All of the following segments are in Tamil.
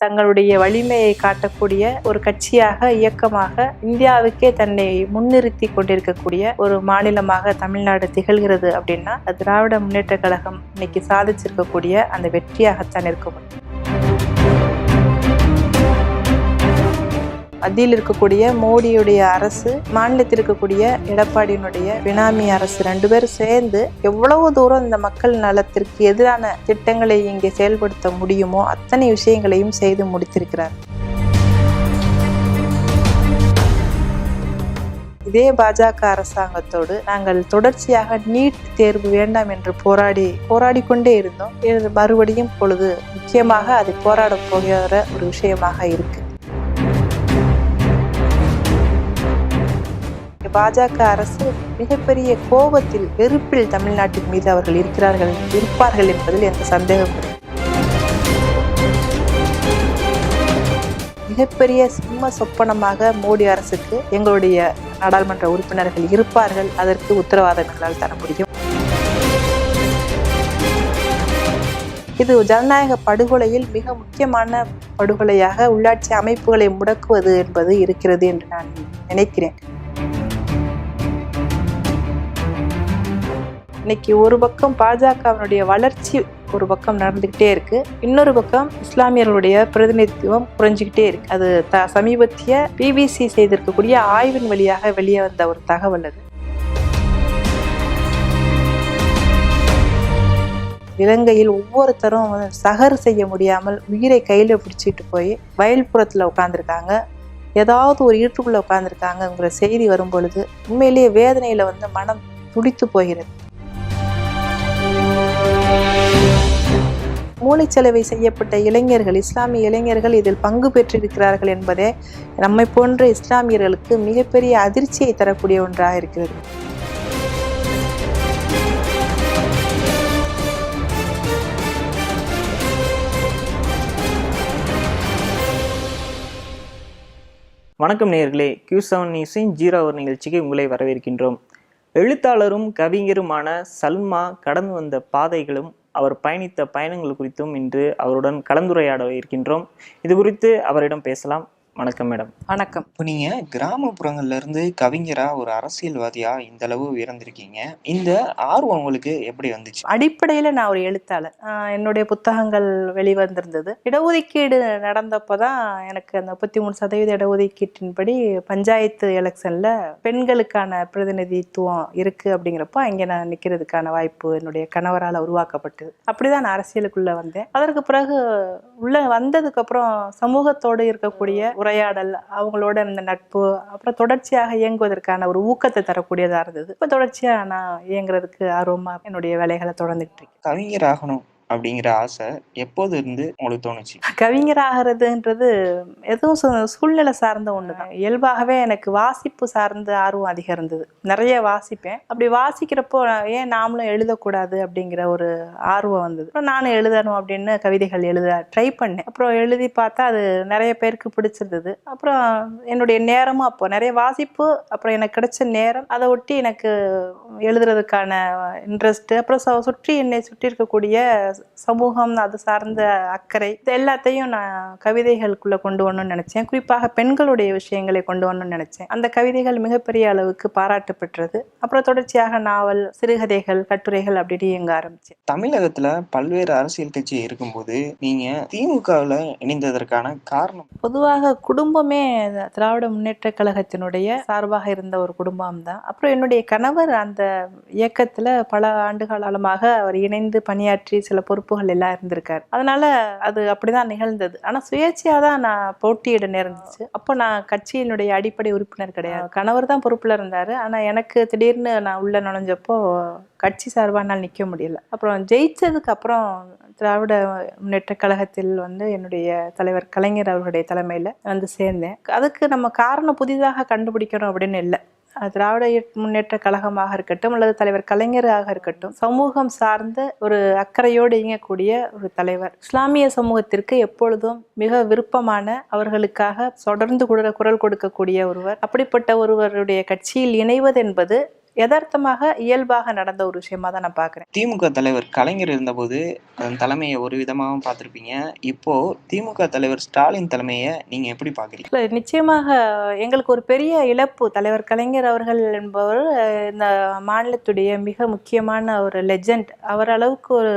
தங்களுடைய வலிமையை காட்டக்கூடிய ஒரு கட்சியாக இயக்கமாக இந்தியாவுக்கே தன்னை முன்னிறுத்தி கொண்டிருக்கக்கூடிய ஒரு மாநிலமாக தமிழ்நாடு திகழ்கிறது அப்படின்னா திராவிட முன்னேற்ற கழகம் இன்னைக்கு சாதிச்சிருக்கக்கூடிய அந்த வெற்றியாகத்தான் இருக்க முடியும் மத்தியில் இருக்கக்கூடிய மோடியுடைய அரசு மாநிலத்தில் இருக்கக்கூடிய எடப்பாடியினுடைய பினாமி அரசு ரெண்டு பேரும் சேர்ந்து எவ்வளவு தூரம் இந்த மக்கள் நலத்திற்கு எதிரான திட்டங்களை இங்கே செயல்படுத்த முடியுமோ அத்தனை விஷயங்களையும் செய்து முடித்திருக்கிறார். இதே பாஜக அரசாங்கத்தோடு நாங்கள் தொடர்ச்சியாக நீட் தேர்வு வேண்டாம் என்று போராடி போராடி கொண்டே இருந்தோம் மறுபடியும் பொழுது முக்கியமாக அது போராட போகிற ஒரு விஷயமாக இருக்குது பாஜக அரசு மிகப்பெரிய கோபத்தில் வெறுப்பில் தமிழ்நாட்டின் மீது அவர்கள் இருக்கிறார்கள் இருப்பார்கள் என்பதில் எந்த சந்தேகம். மிகப்பெரிய சிம்ம சொப்பனமாக மோடி அரசுக்கு எங்களுடைய நாடாளுமன்ற உறுப்பினர்கள் இருப்பார்கள். அதற்கு உத்தரவாதம் எங்களால் தர முடியும். இது ஜனநாயக படுகொலையில் மிக முக்கியமான படுகொலையாக உள்ளாட்சி அமைப்புகளை முடக்குவது என்பது இருக்கிறது என்று நான் நினைக்கிறேன். இன்னைக்கு ஒரு பக்கம் பாஜகவினுடைய வளர்ச்சி ஒரு பக்கம் நடந்துக்கிட்டே இருக்கு. இன்னொரு பக்கம் இஸ்லாமியர்களுடைய பிரதிநிதித்துவம் குறைஞ்சிக்கிட்டே இருக்கு. அது த சமீபத்திய பிபிசி செய்திருக்கக்கூடிய ஆய்வின் வழியாக வெளியே வந்த ஒரு தகவல் அது. இலங்கையில் ஒவ்வொருத்தரும் சகர் செய்ய முடியாமல் உயிரை கையில் பிடிச்சிட்டு போய் வயல்புறத்தில் உட்காந்துருக்காங்க ஏதாவது ஒரு ஈட்டுக்குள்ளே உட்காந்துருக்காங்கங்கிற செய்தி வரும் பொழுது உண்மையிலேயே வேதனையில் வந்து மனம் துடித்து போகிறது. மூளைச்சலவை செய்யப்பட்ட இளைஞர்கள் இஸ்லாமிய இளைஞர்கள் இதில் பங்கு பெற்றிருக்கிறார்கள் என்பதே நம்மை போன்ற இஸ்லாமியர்களுக்கு மிகப்பெரிய அதிர்ச்சியை தரக்கூடிய ஒன்றாக இருக்கிறது. வணக்கம் நேர்களே. கியூ செவன் நியூஸின் ஜீரோ அவர் நிகழ்ச்சிக்கு உங்களை வரவேற்கின்றோம். எழுத்தாளரும் கவிஞருமான சல்மா கடந்து வந்த பாதைகளும் அவர் பயணித்த பயணங்கள் குறித்தும் இன்று அவருடன் கலந்துரையாட இருக்கின்றோம். இது குறித்து அவரிடம் பேசலாம். வணக்கம் மேடம். வணக்கம். இப்போ நீங்க கிராமப்புறங்கள்ல இருந்து கவிஞரா ஒரு அரசியல்வாதியா இந்த அளவு உயர்ந்திருக்கீங்க. இந்த ஆர்வம் உங்களுக்கு எப்படி வந்துச்சு? அடிப்படையில் நான் ஒரு எழுத்தாளர். என்னுடைய புத்தகங்கள் வெளிவந்திருந்தது. இடஒதுக்கீடு நடந்தப்போ தான் எனக்கு அந்த முப்பத்தி மூணு சதவீத இடஒதுக்கீட்டின்படி பஞ்சாயத்து எலெக்ஷனில் பெண்களுக்கான பிரதிநிதித்துவம் இருக்குது அப்படிங்கிறப்போ அங்கே நான் நிற்கிறதுக்கான வாய்ப்பு என்னுடைய கணவரால் உருவாக்கப்பட்டது. அப்படி தான் நான் அரசியலுக்குள்ளே வந்தேன். அதற்கு பிறகு உள்ளே வந்ததுக்கப்புறம் சமூகத்தோடு இருக்கக்கூடிய உரையாடல் அவங்களோட இருந்த நட்பு அப்புறம் தொடர்ச்சியாக இயங்குவதற்கான ஒரு ஊக்கத்தை தரக்கூடியதாக இருந்தது. இப்போ தொடர்ச்சியாக நான் இயங்குறதுக்கு ஆர்வமாக என்னுடைய வேலைகளை தொடர்ந்துகிட்டு இருக்கேன். கவிஞர் ஆகணும். அப்படிங்கிற ஆசை எப்போது இருந்து உங்களுக்கு தோணுச்சு? கவிஞர் ஆகிறதுன்றது எதுவும் சு- சூழ்நிலை சார்ந்த ஒன்று தான் இயல்பாகவே எனக்கு வாசிப்பு சார்ந்த ஆர்வம் அதிகம் இருந்தது நிறைய வாசிப்பேன். அப்படி வாசிக்கிறப்போ ஏன் நாமளும் எழுதக்கூடாது அப்படிங்கிற ஒரு ஆர்வம் வந்தது. அப்புறம் நானும் எழுதணும் அப்படின்னு கவிதைகள் எழுத ட்ரை பண்ணேன். அப்புறம் எழுதி பார்த்தா அது நிறைய பேருக்கு பிடிச்சிருந்தது. அப்புறம் என்னுடைய நேரமும் அப்போ நிறைய வாசிப்பு அப்புறம் எனக்கு கிடைச்ச நேரம் அதை ஒட்டி எனக்கு எழுதுறதுக்கான இன்ட்ரெஸ்ட் அப்புறம் சுற்றி என்னை சுற்றி இருக்கக்கூடிய சமூகம் அது சார்ந்த அக்கறை. இது எல்லாத்தையும் நான் கவிதைகளுக்குள்ள கொண்டு வரணும்னு நினைச்சேன். குறிப்பாக பெண்களுடைய விஷயங்களை கொண்டு வரணும்னு நினைச்சேன். அந்த கவிதைகள் மிகப்பெரிய அளவுக்கு பாராட்டு பெற்றது. அப்புறம் தொடர்ச்சியாக நாவல் சிறுகதைகள் கட்டுரைகள் அப்படின்னு இயங்க ஆரம்பிச்சேன். தமிழகத்துல பல்வேறு அரசியல் கட்சி இருக்கும்போது நீங்க திமுகவுல இணைந்ததற்கான காரணம்? பொதுவாக குடும்பமே திராவிட முன்னேற்ற கழகத்தினுடைய சார்பாக இருந்த ஒரு குடும்பம் தான். அப்புறம் என்னுடைய கணவர் அந்த இயக்கத்துல பல ஆண்டு காலமாக அவர் இணைந்து பணியாற்றி சில பொறுப்புகள் எல்லாம் இருந்திருக்காரு. அதனால அது அப்படிதான் நிகழ்ந்தது. ஆனா சுயேட்சையா தான் நான் போட்டியிட நேர்ந்துச்சு. அப்போ நான் கட்சியினுடைய அடிப்படை உறுப்பினர் கிடையாது. கணவர் தான் பொறுப்புல இருந்தாரு. ஆனா எனக்கு திடீர்னு நான் உள்ள நுழைஞ்சப்போ கட்சி சார்பாக என்னால் நிற்க முடியல. அப்புறம் ஜெயிச்சதுக்கு அப்புறம் திராவிட முன்னேற்ற கழகத்தில் வந்து என்னுடைய தலைவர் கலைஞர் அவர்களுடைய தலைமையில் வந்து சேர்ந்தேன். அதுக்கு நம்ம காரணம் புதிதாக கண்டுபிடிக்கணும் அப்படின்னு இல்லை. திராவிட முன்னேற்ற கழகமாக இருக்கட்டும் அல்லது தலைவர் கலைஞராக இருக்கட்டும் சமூகம் சார்ந்த ஒரு அக்கறையோடு இயங்கக்கூடிய ஒரு தலைவர். இஸ்லாமிய சமூகத்திற்கு எப்பொழுதும் மிக விருப்பமான அவர்களுக்காக தொடர்ந்து குரல் கொடுக்கக்கூடிய ஒருவர். அப்படிப்பட்ட ஒருவருடைய கட்சியில் இணைவது என்பது யதார்த்தமாக இயல்பாக நடந்த ஒரு விஷயமா தான் நான் பார்க்குறேன் திமுக தலைவர் கலைஞர் இருந்தபோது அதன் தலைமையை ஒரு விதமாகவும் பார்த்துருப்பீங்க. இப்போ திமுக தலைவர் ஸ்டாலின் தலைமையை நீங்க எப்படி பாக்குறீங்க? இல்லை நிச்சயமாக எங்களுக்கு ஒரு பெரிய இழப்பு. தலைவர் கலைஞர் அவர்கள் என்பவர் இந்த மாநிலத்துடைய மிக முக்கியமான ஒரு லெஜண்ட் அவர் அளவுக்கு ஒரு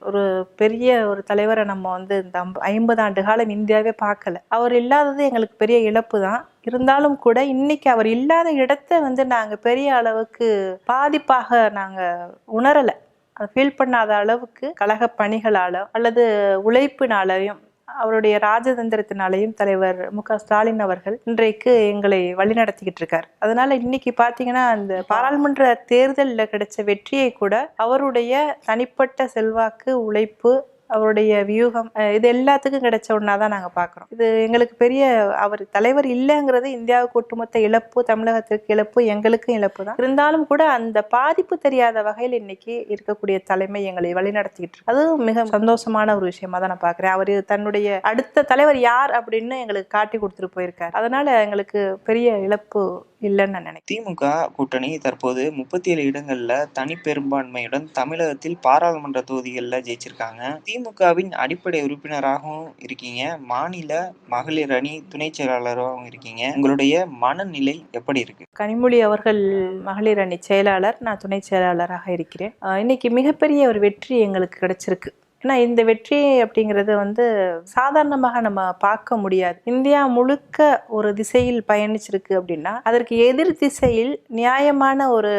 ஒரு பெரிய ஒரு தலைவரை நம்ம வந்து இந்த ஐம்ப- ஐம்பது ஆண்டு காலம் இந்தியாவே பார்க்கல. அவர் இல்லாதது எங்களுக்கு பெரிய இழப்பு தான். இருந்தாலும் கூட இன்னைக்கு அவர் இல்லாத இடத்த வந்து நாங்கள் பெரிய அளவுக்கு பாதிப்பாக நாங்கள் உணரலை. அதை ஃபீல் பண்ணாத அளவுக்கு கழக பணிகளாலோ அல்லது உழைப்பினாலையும் அவருடைய ராஜதந்திரத்தினாலையும் தலைவர் மு க ஸ்டாலின் அவர்கள் இன்றைக்கு எங்களை வழிநடத்திக்கிட்டு இருக்கார். அதனால இன்னைக்கு பாத்தீங்கன்னா அந்த பாராளுமன்ற தேர்தலில் கிடைச்ச வெற்றியை கூட அவருடைய தனிப்பட்ட செல்வாக்கு உழைப்பு அவருடைய வியூகம் இது எல்லாத்துக்கும் கிடைச்ச ஒன்றா தான் நாங்கள் பார்க்குறோம் இது எங்களுக்கு பெரிய அவர் தலைவர் இல்லைங்கிறது இந்தியாவுக்கு ஒட்டுமொத்த இழப்பு தமிழகத்திற்கு இழப்பு எங்களுக்கும் இழப்பு தான் இருந்தாலும் கூட அந்த பாதிப்பு தெரியாத வகையில் இன்னைக்கு இருக்கக்கூடிய தலைமை எங்களை வழிநடத்திக்கிட்டு இருக்கு. அது மிக சந்தோஷமான ஒரு விஷயமா தான் நான் பார்க்குறேன் அவர் தன்னுடைய அடுத்த தலைவர் யார் அப்படின்னு எங்களுக்கு காட்டி கொடுத்துட்டு போயிருக்காரு. அதனால எங்களுக்கு பெரிய இழப்பு இல்லைன்னு நான் நினைக்கிறேன். திமுக கூட்டணி தற்போது முப்பத்தி ஏழு இடங்கள்ல தனி பெரும்பான்மையுடன் தமிழகத்தில் பாராளுமன்ற தொகுதிகளில் ஜெயிச்சிருக்காங்க. திமுகவின் அடிப்படை உறுப்பினராகவும் இருக்கீங்க. மாநில மகளிர் அணி துணை செயலாளராகவும் இருக்கீங்க. உங்களுடைய மனநிலை எப்படி இருக்கு? கனிமொழி அவர்கள் மகளிர் அணி செயலாளர் நான் துணை செயலாளராக இருக்கிறேன். இன்னைக்கு மிகப்பெரிய ஒரு வெற்றி எங்களுக்கு கிடைச்சிருக்கு. ஏன்னா இந்த வெற்றி அப்படிங்கிறது வந்து சாதாரணமாக நம்ம பார்க்க முடியாது. இந்தியா முழுக்க ஒரு திசையில் பயணிச்சிருக்கு அப்படின்னா அதற்கு எதிர் திசையில் நியாயமான ஒரு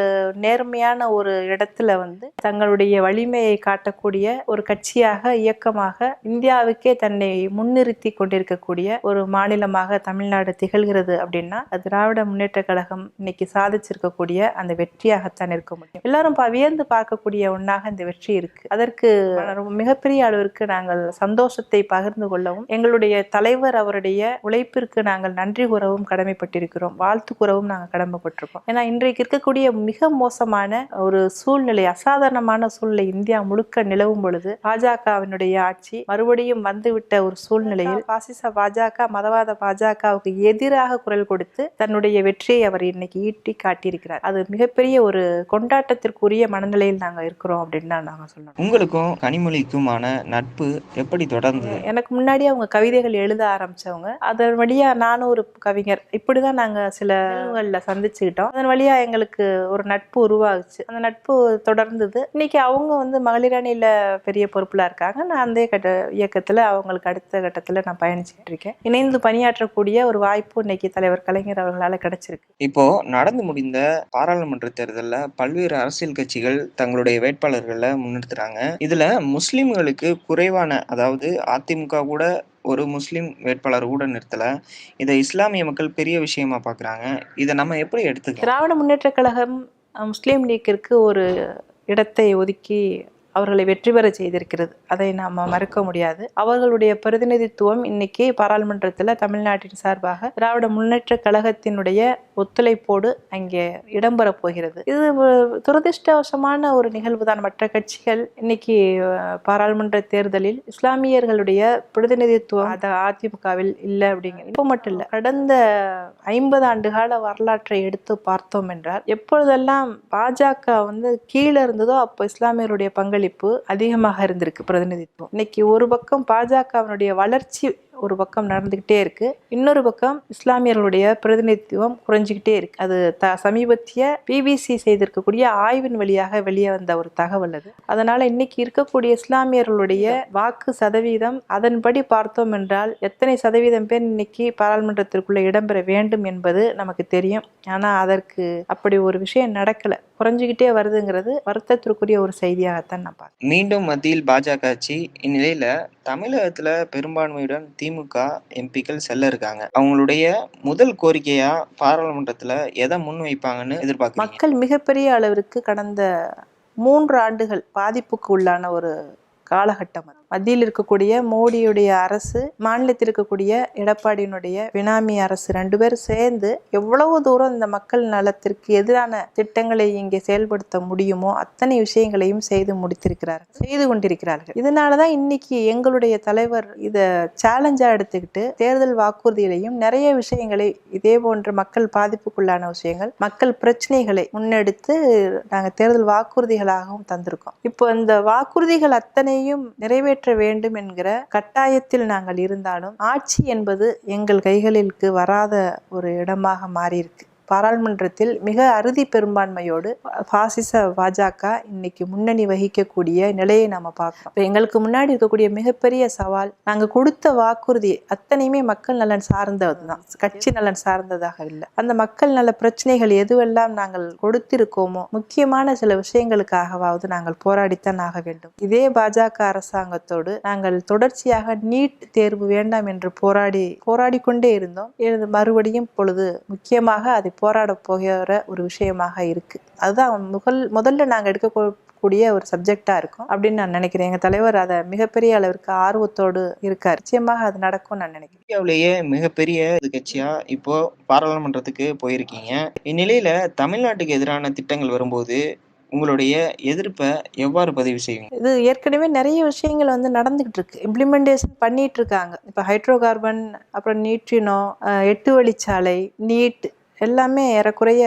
நேர்மையான ஒரு இடத்துல வந்து தங்களுடைய வலிமையை காட்டக்கூடிய ஒரு கட்சியாக இயக்கமாக இந்தியாவுக்கே தன்னை முன்னிறுத்தி கொண்டிருக்கக்கூடிய ஒரு மாநிலமாக தமிழ்நாடு திகழ்கிறது அப்படின்னா அது திராவிட முன்னேற்ற கழகம் இன்னைக்கு சாதிச்சிருக்கக்கூடிய அந்த வெற்றியாகத்தான் இருக்க முடியும். எல்லாரும் வியந்து பார்க்கக்கூடிய ஒன்றாக இந்த வெற்றி இருக்கு. அதற்கு ரொம்ப மிகப்பெரிய அளவிற்கு நாங்கள் சந்தோஷத்தை பகிர்ந்து கொள்ளவும் எங்களுடைய தலைவர் அவருடைய உழைப்பிற்கு நாங்கள் நன்றி கூறவும் கடமைப்பட்டிருக்கிறோம். வாழ்த்து கூறவும் நாங்கள் கடமைப்பட்டிருக்கோம். ஏன்னா இன்றைக்கு இருக்கக்கூடிய மிக மோசமான ஒரு சூழ்நிலை அசாதாரணமான சூழ்நிலை இந்தியா முழுக்க நிலவும் பொழுது பாஜகவினுடைய ஆட்சி மறுபடியும் வந்துவிட்ட ஒரு சூழ்நிலையில் பாசிச பாஜக மதவாத பாஜகவுக்கு எதிராக குரல் கொடுத்து தன்னுடைய வெற்றியை அவர் இன்னைக்கு ஈட்டி காட்டியிருக்கிறார். அது மிகப்பெரிய ஒரு கொண்டாட்டத்திற்குரிய மனநிலையில் நாங்கள் இருக்கிறோம் அப்படின்னு தான் நாங்க சொல்லணும். உங்களுக்கும் கனிமொழிக்குமான நட்பு எப்படி தொடர்ந்தது? எனக்கு முன்னாடி அவங்க கவிதைகள் எழுத ஆரம்பிச்சவங்க. அதன் வழியா நானும் ஒரு கவிஞர். இப்படிதான் நாங்க சில நிகழ்வுகள்ல சந்திச்சுக்கிட்டோம். அதன் வழியா எங்களுக்கு ஒரு நட்பு உருவாகுச்சு. அந்த நட்பு தொடர்ந்தது. இன்னைக்கு அவங்க வந்து மகளிர் அணியில பெரிய பொறுப்புல இருக்காங்க. நான் அந்த கட்ட இயக்கத்துல அவங்களுக்கு அடுத்த கட்டத்துல நான் பயணிச்சுட்டு இருக்கேன். இணைந்து பணியாற்றக்கூடிய ஒரு வாய்ப்பு இன்னைக்கு தலைவர் கலைஞர் அவர்களால கிடைச்சிருக்கு. இப்போ நடந்து முடிந்த பாராளுமன்ற தேர்தல்ல பல்வேறு அரசியல் கட்சிகள் தங்களுடைய வேட்பாளர்களை முன்னிறுத்துறாங்க இதுல முஸ்லீம்களுக்கு குறைவான அதாவது அதிமுக கூட ஒரு முஸ்லிம் வேட்பாளர் கூட நிறுத்தல. இதை இஸ்லாமிய மக்கள் பெரிய விஷயமா பாக்குறாங்க. இதை நம்ம எப்படி எடுத்துக்கலாம்? திராவிட முன்னேற்ற கழகம் முஸ்லீம் லீக்கிற்கு ஒரு இடத்தை ஒதுக்கி அவர்களை வெற்றி பெற செய்திருக்கிறது. அதை நாம் மறுக்க முடியாது. அவர்களுடைய பிரதிநிதித்துவம் இன்னைக்கு பாராளுமன்றத்தில் தமிழ்நாட்டின் சார்பாக திராவிட முன்னேற்ற கழகத்தினுடைய ஒத்துழைப்போடு அங்கே இடம்பெறப் போகிறது. இது துரதிர்ஷ்டவசமான ஒரு நிகழ்வு தான். மற்ற கட்சிகள் இன்னைக்கு பாராளுமன்ற தேர்தலில் இஸ்லாமியர்களுடைய பிரதிநிதித்துவம் அது அதிமுகவில் இல்லை அப்படிங்கிறது இப்போ மட்டும் இல்லை கடந்த ஐம்பது ஆண்டு கால வரலாற்றை எடுத்து பார்த்தோம் என்றால் எப்பொழுதெல்லாம் பாஜக வந்து கீழே இருந்ததோ அப்போ இஸ்லாமியருடைய பங்களிப்பு அதிகமாக இருந்திருக்கு பிரதிநிதித்துவம். இன்னைக்கு ஒரு பக்கம் பாஜகவினுடைய வளர்ச்சி ஒரு பக்கம் நடந்துக்கிட்டே இருக்குது இன்னொரு பக்கம் இஸ்லாமியர்களுடைய பிரதிநிதித்துவம் குறைஞ்சிக்கிட்டே இருக்குது அது த சமீபத்திய பிபிசி செய்திருக்கக்கூடிய ஆய்வின் வழியாக வெளியே வந்த ஒரு தகவல் அது. அதனால் இன்னைக்கு இருக்கக்கூடிய இஸ்லாமியர்களுடைய வாக்கு சதவீதம் அதன்படி பார்த்தோம் என்றால் எத்தனை சதவீதம் பேர் இன்னைக்கு பாராளுமன்றத்திற்குள்ளே இடம்பெற வேண்டும் என்பது நமக்கு தெரியும். ஆனால் அதற்கு அப்படி ஒரு விஷயம் நடக்கலை. குறைஞ்சிக்கிட்டே வருதுங்கிறது வருத்தத்திற்குரிய ஒரு செய்தியாகத்தான் நான் பார்க்கிறேன். மீண்டும் மத்தியில் பாஜக ஆட்சி இந்நிலையில் தமிழகத்தில் பெரும்பான்மையுடன் திமுக எம்பிக்கள் செல்ல இருக்காங்க. அவங்களுடைய முதல் கோரிக்கையா பாராளுமன்றத்துல எதை முன் வைப்பாங்கன்னு எதிர்பார்க்குறீங்க? மக்கள் மிகப்பெரிய அளவிற்கு கடந்த மூன்று ஆண்டுகள் பாதிப்புக்கு உள்ளான ஒரு காலகட்டம் அது. மத்தியில் இருக்கக்கூடிய மோடியுடைய அரசு மாநிலத்தில் இருக்கக்கூடிய எடப்பாடியினுடைய பினாமி அரசு ரெண்டு பேரும் சேர்ந்து எவ்வளவு தூரம் இந்த மக்கள் நலத்திற்கு எதிரான திட்டங்களை இங்கே செயல்படுத்த முடியுமோ அத்தனை விஷயங்களையும் செய்து முடித்திருக்கிறார் செய்து கொண்டிருக்கிறார்கள். இதனாலதான் இன்னைக்கு எங்களுடைய தலைவர் இதை சேலஞ்சா எடுத்துக்கிட்டு தேர்தல் வாக்குறுதிகளையும் நிறைய விஷயங்களை இதே போன்ற மக்கள் பாதிப்புக்குள்ளான விஷயங்கள் மக்கள் பிரச்சனைகளை முன்னெடுத்து நாங்கள் தேர்தல் வாக்குறுதிகளாகவும் தந்திருக்கோம். இப்போ இந்த வாக்குறுதிகள் அத்தனையும் நிறைவேற்ற வேண்டும் என்கிற கட்டாயத்தில் நாங்கள் இருந்தாலும் ஆட்சி என்பது எங்கள் கைகளிற்கு வராத ஒரு இடமாக மாறியிருக்கு. பாராளுமன்றத்தில் மிக அறுதி பெரும்பான்மையோடு பாசிச பாஜக இன்னைக்கு முன்னணி வகிக்கக்கூடிய நிலையை நம்ம பார்க்கிறோம். இப்போ எங்களுக்கு முன்னாடி இருக்கக்கூடிய மிகப்பெரிய சவால் நாங்கள் கொடுத்த வாக்குறுதி அத்தனையுமே மக்கள் நலன் சார்ந்தது தான். கட்சி நலன் சார்ந்ததாக இல்லை. அந்த மக்கள் நல பிரச்சனைகள் எதுவெல்லாம் நாங்கள் கொடுத்திருக்கோமோ முக்கியமான சில விஷயங்களுக்காகவாவது நாங்கள் போராடித்தான் ஆக வேண்டும். இதே பாஜக அரசாங்கத்தோடு நாங்கள் தொடர்ச்சியாக நீட் தேர்வு வேண்டாம் என்று போராடி போராடி கொண்டே இருந்தோம் மறுபடியும் பொழுது முக்கியமாக அதை போராட போகிற ஒரு விஷயமாக இருக்கு. அதுதான் முதல் முதல்ல நாங்கள் எடுக்க கூடிய ஒரு சப்ஜெக்டா இருக்கும். அப்படின்னு நான் நினைக்கிறேன். எங்க தலைவர் அதை மிகப்பெரிய அளவிற்கு ஆர்வத்தோடு இருக்கார். நிச்சயமாக அது நடக்கும் நான் நினைக்கிறேன். இந்தியாவிலேயே மிகப்பெரிய கட்சியா இப்போ பாராளுமன்றத்துக்கு போயிருக்கீங்க. இந்நிலையில தமிழ்நாட்டுக்கு எதிரான திட்டங்கள் வரும்போது உங்களுடைய எதிர்ப்பை எவ்வாறு பதிவு செய்வீங்க? இது ஏற்கனவே நிறைய விஷயங்கள் வந்து நடந்துகிட்டு இருக்கு. இம்ப்ளிமெண்டேஷன் பண்ணிட்டு இருக்காங்க. இப்போ ஹைட்ரோ கார்பன் அப்புறம் நியூட்ரினோ எட்டு வழிச்சாலை நீட் எல்லாமே ஏறக்குறைய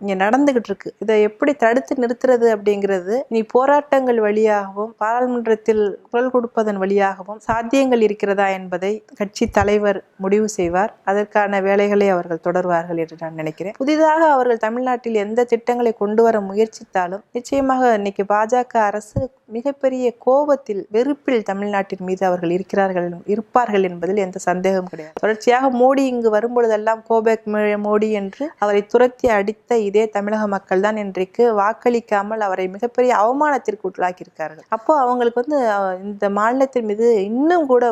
இங்கே நடந்துகிட்டு இருக்கு இதை எப்படி தடுத்து நிறுத்துறது அப்படிங்கிறது நீ போராட்டங்கள் வழியாகவும் பாராளுமன்றத்தில் குரல் கொடுப்பதன் வழியாகவும் சாத்தியங்கள் இருக்கிறதா என்பதை கட்சி தலைவர் முடிவு செய்வார். அதற்கான வேலைகளை அவர்கள் தொடர்வார்கள் என்று நான் நினைக்கிறேன். புதிதாக அவர்கள் தமிழ்நாட்டில் எந்த திட்டங்களை கொண்டு வர முயற்சித்தாலும் நிச்சயமாக இன்னைக்கு பாஜக அரசு மிகப்பெரிய கோபத்தில் வெறுப்பில் தமிழ்நாட்டின் மீது அவர்கள் இருக்கிறார்கள் இருப்பார்கள் என்பதில் எந்த சந்தேகமும் கிடையாது. தொடர்ச்சியாக மோடி இங்கு வரும்பொழுதெல்லாம் கோபேக் மோடி என்று என்று அவரை துரத்தி அடித்த இதே தமிழக மக்கள் தான் இன்றைக்கு வாக்களிக்காமல் அவரை மிகப்பெரிய அவமானத்திற்கு உள்ளாக்கியிருக்கார்கள். அப்போ அவங்களுக்கு வந்து இந்த மாநிலத்தின் மீது இன்னும் கூட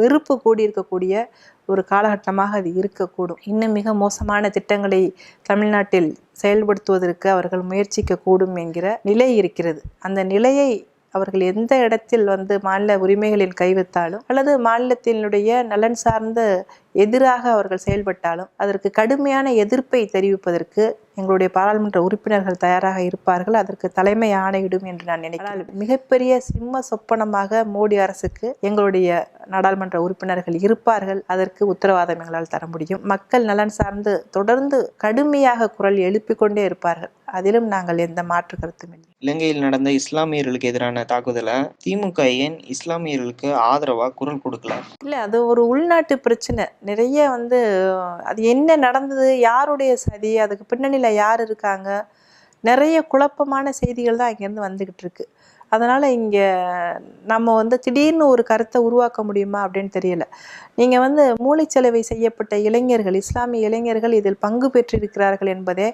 வெறுப்பு கூடி இருக்கக்கூடிய ஒரு காலகட்டமாக அது இருக்கக்கூடும். இன்னும் மிக மோசமான திட்டங்களை தமிழ்நாட்டில் செயல்படுத்துவதற்கு அவர்கள் முயற்சிக்க கூடும் என்கிற நிலை இருக்கிறது. அந்த நிலையை அவர்கள் எந்த இடத்தில் வந்து மாநில உரிமைகளில் கைவித்தாலும் அல்லது மாநிலத்தினுடைய நலன் சார்ந்த எதிராக அவர்கள் செயல்பட்டாலும் அதற்கு கடுமையான எதிர்ப்பை தெரிவிப்பதற்கு எங்களுடைய பாராளுமன்ற உறுப்பினர்கள் தயாராக இருப்பார்கள். அதற்கு தலைமை ஆணையிடும் என்று நான் நினைக்கிறேன். மிகப்பெரிய சிம்ம சொப்பனமாக மோடி அரசுக்கு எங்களுடைய நாடாளுமன்ற உறுப்பினர்கள் இருப்பார்கள். அதற்கு உத்தரவாதம் எங்களால் தர முடியும். மக்கள் நலன் சார்ந்து தொடர்ந்து கடுமையாக குரல் எழுப்பிக் கொண்டே இருப்பார்கள். அதிலும் நாங்கள் எந்த மாற்று கருத்தும் இல்லை. இலங்கையில் நடந்த இஸ்லாமியர்களுக்கு எதிரான தாக்குதலை திமுக ஏன் இஸ்லாமியர்களுக்கு ஆதரவா குரல் கொடுக்கல? இல்லை அது ஒரு உள்நாட்டு பிரச்சனை. நிறைய வந்து அது என்ன நடந்தது யாருடைய சதி அதுக்கு பின்னணியில் யார் இருக்காங்க நிறைய குழப்பமான செய்திகள் தான் இங்கேருந்து வந்துக்கிட்டு இருக்கு. அதனால் இங்கே நம்ம வந்து திடீர்னு ஒரு கருத்தை உருவாக்க முடியுமா அப்படின்னு தெரியல. நீங்கள் வந்து மூளைச்சலவை செய்யப்பட்ட இளைஞர்கள் இஸ்லாமிய இளைஞர்கள் இதில் பங்கு பெற்றிருக்கிறார்கள் என்பதே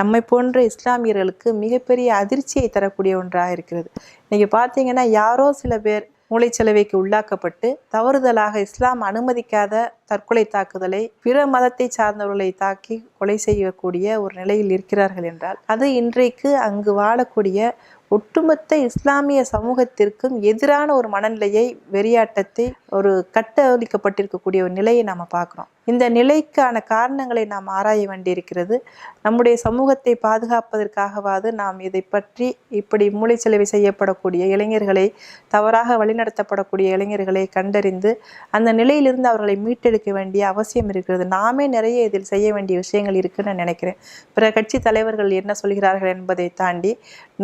நம்மை போன்ற இஸ்லாமியர்களுக்கு மிகப்பெரிய அதிர்ச்சியை தரக்கூடிய ஒன்றாக இருக்கிறது. நீங்கள் பார்த்தீங்கன்னா யாரோ சில பேர் மூளைச்சலவைக்கு உள்ளாக்கப்பட்டு தவறுதலாக இஸ்லாம் அனுமதிக்காத தற்கொலை தாக்குதலை பிற மதத்தை சார்ந்தவர்களை தாக்கி கொலை செய்யக்கூடிய ஒரு நிலையில் இருக்கிறார்கள் என்றால் அது இன்றைக்கு அங்கு வாழக்கூடிய ஒட்டுமொத்த இஸ்லாமிய சமூகத்திற்கும் எதிரான ஒரு மனநிலையை வெறியாட்டத்தை ஒரு கட்டளிக்கப்பட்டிருக்கக்கூடிய ஒரு நிலையை நாம் பார்க்குறோம். இந்த நிலைக்கான காரணங்களை நாம் ஆராய வேண்டியிருக்கிறது. நம்முடைய சமூகத்தை பாதுகாப்பதற்காகவாது நாம் இதை பற்றி இப்படி மூளைச்சலவை செய்யப்படக்கூடிய இளைஞர்களை தவறாக வழிநடத்தப்படக்கூடிய இளைஞர்களை கண்டறிந்து அந்த நிலையிலிருந்து அவர்களை மீட்டெடுக்க வேண்டிய அவசியம் இருக்கிறது. நாமே நிறைய இதில் செய்ய வேண்டிய விஷயங்கள் இருக்குன்னு நான் நினைக்கிறேன். பிற கட்சி தலைவர்கள் என்ன சொல்கிறார்கள் என்பதை தாண்டி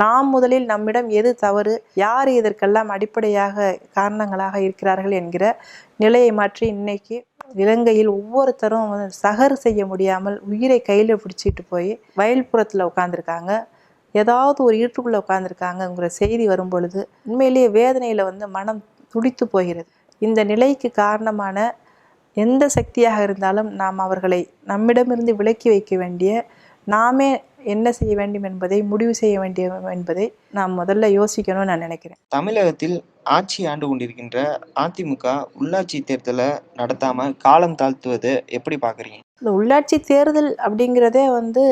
நாம் முதலில் நம்மிடம் எது தவறு யார் இதற்கெல்லாம் அடிப்படையாக காரணங்களாக இருக்கிறார்கள் என்கிற நிலையை மாற்றி இன்னைக்கு இலங்கையில் ஒவ்வொருத்தரும் வந்து சகர் செய்ய முடியாமல் உயிரை கையில் பிடிச்சிட்டு போய் வயல்புறத்தில் உட்காந்துருக்காங்க ஏதாவது ஒரு இருட்டுக்குள்ளே உட்காந்துருக்காங்கங்கிற செய்தி வரும் பொழுது உண்மையிலேயே வேதனையில் வந்து மனம் துடித்து போகிறது. இந்த நிலைக்கு காரணமான எந்த சக்தியாக இருந்தாலும் நாம் அவர்களை நம்மிடமிருந்து விலக்கி வைக்க வேண்டிய நாமே என்ன செய்ய வேண்டும் என்பதை முடிவு செய்ய வேண்டிய என்பதை நாம் முதல்ல யோசிக்கணும்னு நான் நினைக்கிறேன். தமிழகத்தில் ஆட்சி ஆண்டு கொண்டிருக்கின்ற அதிமுக உள்ளாட்சி தேர்தலை நடத்தாம காலம் தாழ்த்துவது எப்படி பாக்குறீங்க இந்த உள்ளாட்சி தேர்தல் அப்படிங்கிறதே வந்து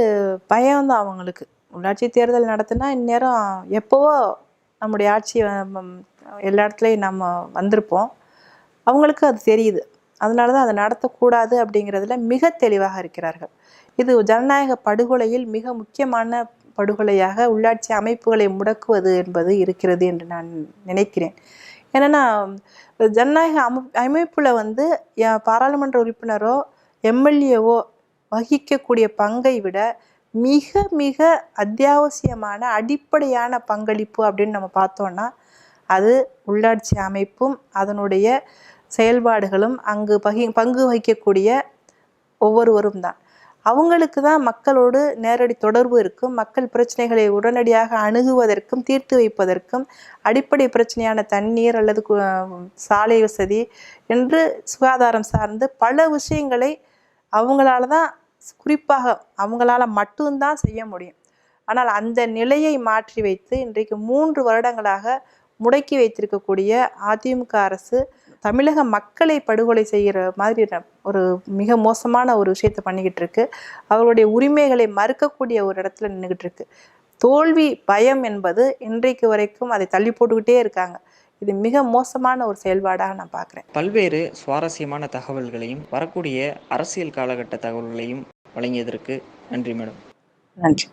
பயம்தான் அவங்களுக்கு. உள்ளாட்சி தேர்தல் நடத்தினா இந்நேரம் எப்போவோ நம்முடைய ஆட்சி எல்லா இடத்துலையும் நம்ம வந்திருப்போம். அவங்களுக்கு அது தெரியுது. அதனால தான் அதை நடத்தக்கூடாது அப்படிங்கிறதுல மிக தெளிவாக இருக்கிறார்கள். இது ஜனநாயக படுகொலையில் மிக முக்கியமான படுகொலையாக உள்ளாட்சி அமைப்புகளை முடக்குவது என்பது இருக்கிறது என்று நான் நினைக்கிறேன். ஏன்னா ஜனநாயக அமை அமைப்பில் வந்து பாராளுமன்ற உறுப்பினரோ எம்எல்ஏவோ வகிக்கக்கூடிய பங்கை விட மிக மிக அத்தியாவசியமான அடிப்படையான பங்களிப்பு அப்படின்னு நம்ம பார்த்தோன்னா அது உள்ளாட்சி அமைப்பும் அதனுடைய செயல்பாடுகளும் அங்கு பகி பங்கு வகிக்கக்கூடிய ஒவ்வொருவரும் தான். அவங்களுக்கு தான் மக்களோடு நேரடி தொடர்பு இருக்கும். மக்கள் பிரச்சனைகளை உடனடியாக அணுகுவதற்கும் தீர்த்து வைப்பதற்கும் அடிப்படை பிரச்சனையான தண்ணீர் அல்லது சாலை வசதி என்று சுகாதாரம் சார்ந்து பல விஷயங்களை அவங்களால தான் குறிப்பாக அவங்களால மட்டும்தான் செய்ய முடியும். ஆனால் அந்த நிலையை மாற்றி வைத்து இன்றைக்கு மூன்று வருடங்களாக முடக்கி வைத்திருக்கக்கூடிய அதிமுக அரசு தமிழக மக்களை படுகொலை செய்கிற மாதிரி ஒரு மிக மோசமான ஒரு விஷயத்தை பண்ணிக்கிட்டு இருக்கு. அவர்களுடைய உரிமைகளை மறுக்கக்கூடிய ஒரு இடத்துல நின்றுக்கிட்டு இருக்கு. தோல்வி பயம் என்பது இன்றைக்கு வரைக்கும் அதை தள்ளி போட்டுக்கிட்டே இருக்காங்க. இது மிக மோசமான ஒரு செயல்பாடாக நான் பார்க்குறேன். பல்வேறு சுவாரஸ்யமான தகவல்களையும் வரக்கூடிய அரசியல் காலகட்ட தகவல்களையும் வழங்கியதற்கு நன்றி மேடம். நன்றி.